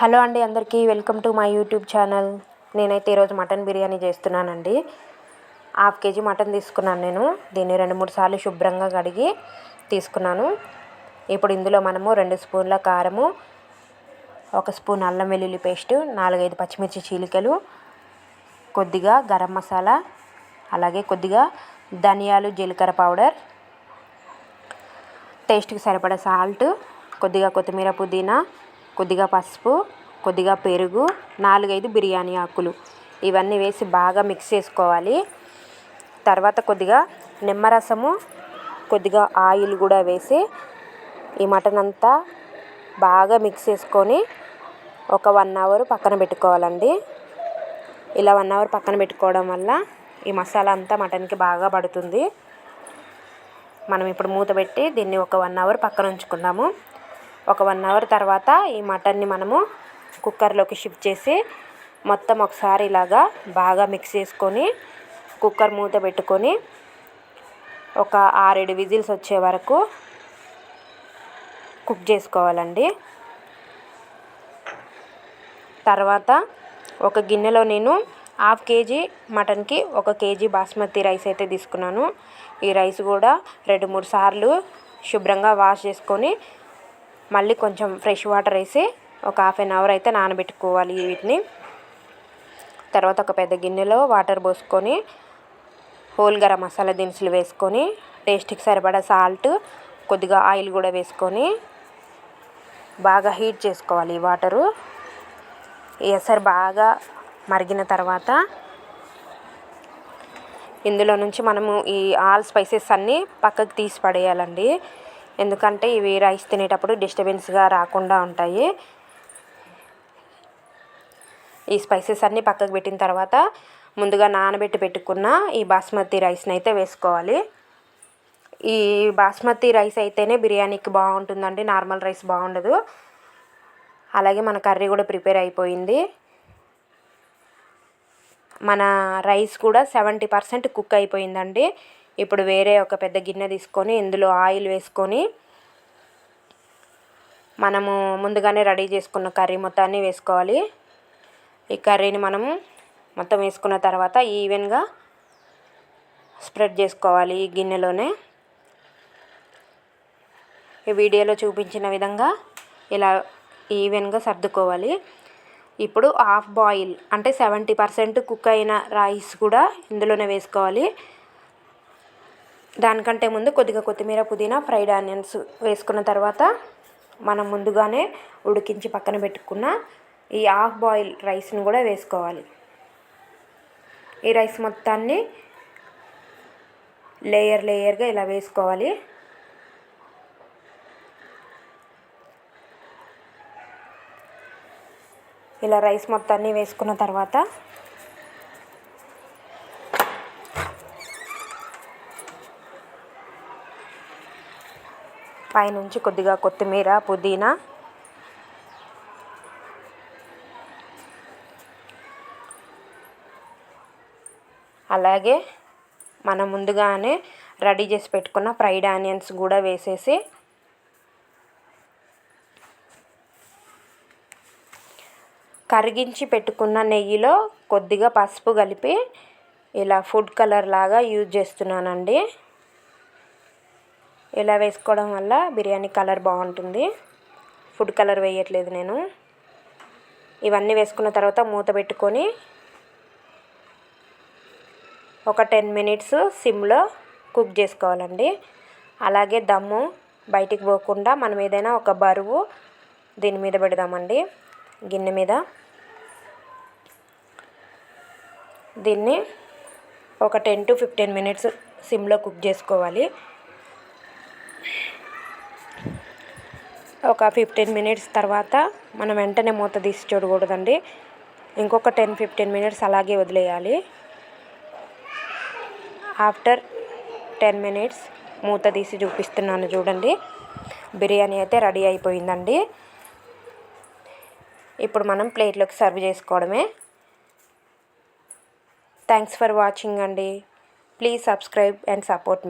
Hello అండి అందరికీ welcome to my YouTube channel. నేనైతే ఈరోజు మటన్ బిర్యానీ చేస్తున్నానండి. హాఫ్ కేజీ మటన్ తీసుకున్నాను నేను. దీన్ని రెండు మూడు సార్లు శుభ్రంగా కడిగి తీసుకున్నాను. ఇప్పుడు ఇందులో మనము రెండు స్పూన్ల కారము ఒక స్పూన్ అల్లం వెల్లుల్లి పేస్ట్ నాలుగైదు పచ్చిమిర్చి చీలికలు కొద్దిగా గరం మసాలా అలాగే కొద్దిగా ధనియాలు జీలకర్ర పౌడర్ టేస్ట్కి సరిపడా సాల్ట్ కొద్దిగా కొత్తిమీర పుదీనా కొద్దిగా పసుపు కొద్దిగా పెరుగు నాలుగైదు బిర్యానీ ఆకులు. ఇవన్నీ వేసి బాగా మిక్స్ చేసుకోవాలి. తర్వాత కొద్దిగా నిమ్మరసము కొద్దిగా ఆయిల్ కూడా వేసి ఈ మటన్ అంతా బాగా మిక్స్ చేసుకొని ఒక వన్ అవర్ పక్కన పెట్టుకోవాలండి. ఇలా వన్ అవర్ పక్కన పెట్టుకోవడం వల్ల ఈ మసాలా అంతా మటన్కి బాగా పడుతుంది. మనం ఇప్పుడు మూత పెట్టి దీన్ని ఒక వన్ అవర్ పక్కన ఉంచుకుందాము. ఒక వన్ అవర్ తర్వాత ఈ మటన్ని మనము కుక్కర్లోకి షిఫ్ట్ చేసి మొత్తం ఒకసారి ఇలాగా బాగా మిక్స్ చేసుకొని కుక్కర్ మూత పెట్టుకొని ఒక ఆరేడు విజిల్స్ వచ్చే వరకు కుక్ చేసుకోవాలండి. తర్వాత ఒక గిన్నెలో నేను హాఫ్ కేజీ మటన్కి ఒక కేజీ బాస్మతి రైస్ అయితే తీసుకున్నాను. ఈ రైస్ కూడా రెండు మూడు సార్లు శుభ్రంగా వాష్ చేసుకొని మళ్ళీ కొంచెం ఫ్రెష్ వాటర్ వేసి ఒక హాఫ్ అన్ అవర్ అయితే నానబెట్టుకోవాలి వీటిని. తర్వాత ఒక పెద్ద గిన్నెలో వాటర్ పోసుకొని హోల్ గరం మసాలా దినుసులు వేసుకొని టేస్ట్కి సరిపడా సాల్ట్ కొద్దిగా ఆయిల్ కూడా వేసుకొని బాగా హీట్ చేసుకోవాలి ఈ వాటరు. ఎసరు బాగా మరిగిన తర్వాత ఇందులో నుంచి మనము ఈ ఆల్ స్పైసెస్ అన్నీ పక్కకు తీసి పడేయాలండి. ఎందుకంటే ఇవి రైస్ తినేటప్పుడు డిస్టర్బెన్స్గా రాకుండా ఉంటాయి. ఈ స్పైసెస్ అన్నీ పక్కకు పెట్టిన తర్వాత ముందుగా నానబెట్టి పెట్టుకున్న ఈ బాస్మతి రైస్ని అయితే వేసుకోవాలి. ఈ బాస్మతి రైస్ అయితేనే బిర్యానీకి బాగుంటుందండి నార్మల్ రైస్ బాగుండదు. అలాగే మన కర్రీ కూడా ప్రిపేర్ అయిపోయింది. మన రైస్ కూడా సెవెంటీ పర్సెంట్ కుక్ అయిపోయిందండి. ఇప్పుడు వేరే ఒక పెద్ద గిన్నె తీసుకొని ఇందులో ఆయిల్ వేసుకొని మనము ముందుగానే రెడీ చేసుకున్న కర్రీ మొత్తాన్ని వేసుకోవాలి. ఈ కర్రీని మనము మొత్తం వేసుకున్న తర్వాత ఈవెన్గా స్ప్రెడ్ చేసుకోవాలి ఈ గిన్నెలోనే. ఈ వీడియోలో చూపించిన విధంగా ఇలా ఈవెన్గా సర్దుకోవాలి. ఇప్పుడు హాఫ్ బాయిల్ అంటే సెవెంటీ పర్సెంట్ కుక్ అయిన రైస్ కూడా ఇందులోనే వేసుకోవాలి. దానికంటే ముందు కొద్దిగా కొత్తిమీర పుదీనా ఫ్రైడ్ ఆనియన్స్ వేసుకున్న తర్వాత మనం ముందుగానే ఉడికించి పక్కన పెట్టుకున్న ఈ హాఫ్ బాయిల్ రైస్ని కూడా వేసుకోవాలి. ఈ రైస్ మొత్తాన్ని లేయర్ లేయర్గా ఇలా వేసుకోవాలి. ఇలా రైస్ మొత్తాన్ని వేసుకున్న తర్వాత పైనుంచి కొద్దిగా కొత్తిమీర పుదీనా. అలాగే మనం ముందుగానే రెడీ చేసి పెట్టుకున్న ఫ్రైడ్ ఆనియన్స్ కూడా వేసేసి కరిగించి పెట్టుకున్న నెయ్యిలో కొద్దిగా పసుపు కలిపి ఇలా ఫుడ్ కలర్ లాగా యూజ్ చేస్తున్నానండి. ఇలా వేసుకోవడం వల్ల బిర్యానీ కలర్ బాగుంటుంది? ఫుడ్ కలర్ వేయట్లేదు నేను. ఇవన్నీ వేసుకున్న తర్వాత మూత పెట్టుకొని ఒక టెన్ మినిట్స్ సిమ్లో కుక్ చేసుకోవాలండి. అలాగే దమ్ము బయటికి పోకుండా మనం ఏదైనా ఒక బరువు దీని మీద పెడదామండి. గిన్నె మీద. దీన్ని ఒక టెన్ టు ఫిఫ్టీన్ మినిట్స్ సిమ్లో కుక్ చేసుకోవాలి. ఒక ఫిఫ్టీన్ మినిట్స్ తర్వాత మనం వెంటనే మూత తీసి చూడకూడదండి. ఇంకొక టెన్ ఫిఫ్టీన్ మినిట్స్ అలాగే వదిలేయాలి. ఆఫ్టర్ టెన్ మినిట్స్ మూత తీసి చూపిస్తున్నాను చూడండి. బిర్యానీ అయితే రెడీ అయిపోయిందండి. ఇప్పుడు మనం ప్లేట్లోకి సర్వ్ చేసుకోవడమే. థ్యాంక్స్ ఫర్ వాచింగ్ అండి. Please subscribe and support me